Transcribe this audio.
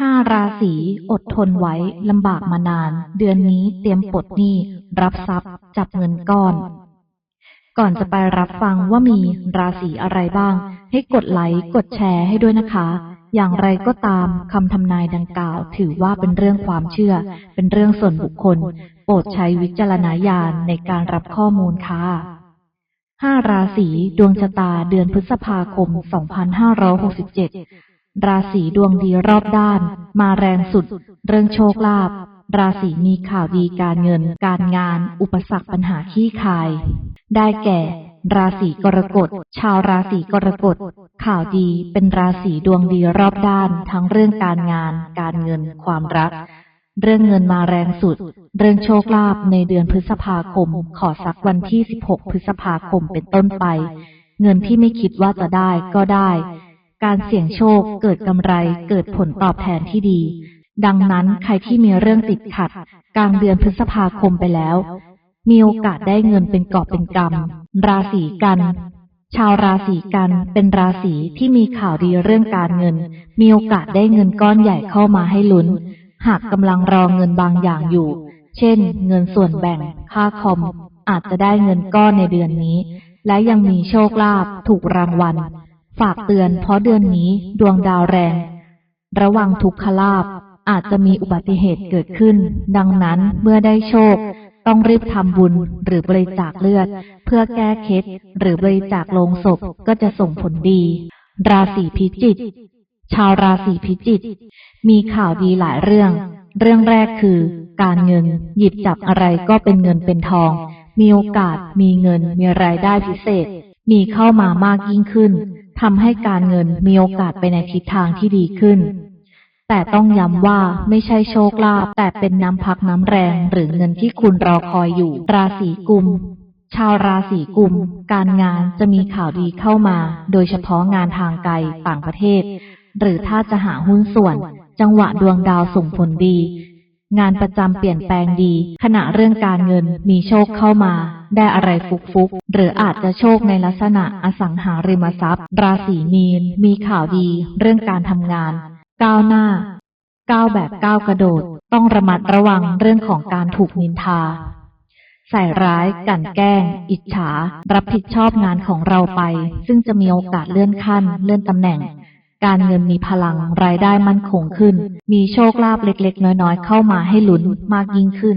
ห้าราศีอดทนไว้ลำบากมานาน เดือนนี้เตรียมปลดหนี้รับทรัพย์ จับเงินก้อน ก่อนจะไปรับฟังว่ามีราศีอะไรบ้าง ให้กดไลค์กดแชร์ให้ด้วยนะคะ อย่างไรก็ตามคำทำนายดังกล่าว ถือว่าเป็นเรื่องความเชื่อ เป็นเรื่องส่วนบุคคล โปรดใช้วิจารณญาณในการรับข้อมูลค่ะห้าราศีดวงชะตาเดือนพฤษภาคม 2567 ราศีดวงดีรอบด้าน มาแรงสุด เรื่องโชคลาภราศีมีข่าวดีการเงิน การงาน อุปสรรคปัญหาขี้คาย ได้แก่ ราศีกรกฎ ชาวราศีกรกฎ ข่าวดีเป็นราศีดวงดีรอบด้าน ทั้งเรื่องการงาน การเงิน ความรัก เรื่องเงินมาแรงสุด เรื่องโชคลาภในเดือนพฤษภาคม ขอสักวันที่ 16 พฤษภาคมเป็นต้นไป เงินที่ไม่คิดว่าจะได้ก็ได้ การเสี่ยงโชคเกิดกำไร เกิดผลตอบแทนที่ดี ดังนั้นใครที่มีเรื่องติดขัด กลางเดือนพฤษภาคมไปแล้ว มีโอกาสได้เงินเป็นกอบเป็นกำราศีกันชาวราศีกันเป็นราศีที่มีข่าวดีเรื่องการเงิน มีโอกาสได้เงินก้อนใหญ่เข้ามาให้ลุ้น หากกำลังรอเงินบางอย่างอยู่ เช่น เงินส่วนแบ่ง ค่าคอม อาจจะได้เงินก้อนในเดือนนี้ และยังมีโชคลาภถูกรางวัล ฝากเตือนเพราะเดือนนี้ดวงดาวแรง ระวังทุกขลาภอาจจะมีอุบัติเหตุเกิดขึ้น ดังนั้นเมื่อได้โชค ต้องรีบทำบุญหรือบริจาคเลือด เพื่อแก้เคล็ดหรือบริจาคโลงศพก็จะส่งผลดี ราศีพิจิกชาวราศีพิจิกมีข่าวดีหลายเรื่อง เรื่องแรกคือ การเงินหยิบจับอะไรก็เป็นเงินเป็นทอง มีโอกาสมีเงินมีรายได้พิเศษ มีเข้ามามากยิ่งขึ้นำให้การเงินมีโอกาสไปในทิศทางที่ดีขึ้น แต่ต้องย้ำว่าไม่ใช่โชคลาภแต่เป็นน้ำพักน้ำแรงหรือเงินที่คุณรอคอยอยู่ ราศีกุม ชาวราศีกุม การงานจะมีข่าวดีเข้ามา โดยเฉพาะงานทางไกลต่างประเทศ หรือถ้าจะหาหุ้นส่วน จังหวะดวงดาวส่งผลดี งานประจำเปลี่ยนแปลงดี ขณะเรื่องการเงินมีโชคเข้ามา ได้อะไรฟุกๆหรืออาจจะโชคในลักษณะอสังหาริมทรัพย์ ราศีมีน มีข่าวดีเรื่องการทำงาน ก้าวหน้า ก้าวแบบก้าวกระโดด ต้องระมัดระวังเรื่องของการถูกนินทา ใส่ร้ายกลั่นแกล้ง อิจฉา รับผิดชอบงานของเราไป ซึ่งจะมีโอกาสเลื่อนขั้น เลื่อนตำแหน่งการเงินมีพลังรายได้มั่นคงขึ้น มีโชคลาภเล็กๆ น้อยๆ เข้ามาให้ลุ้นมากยิ่งขึ้น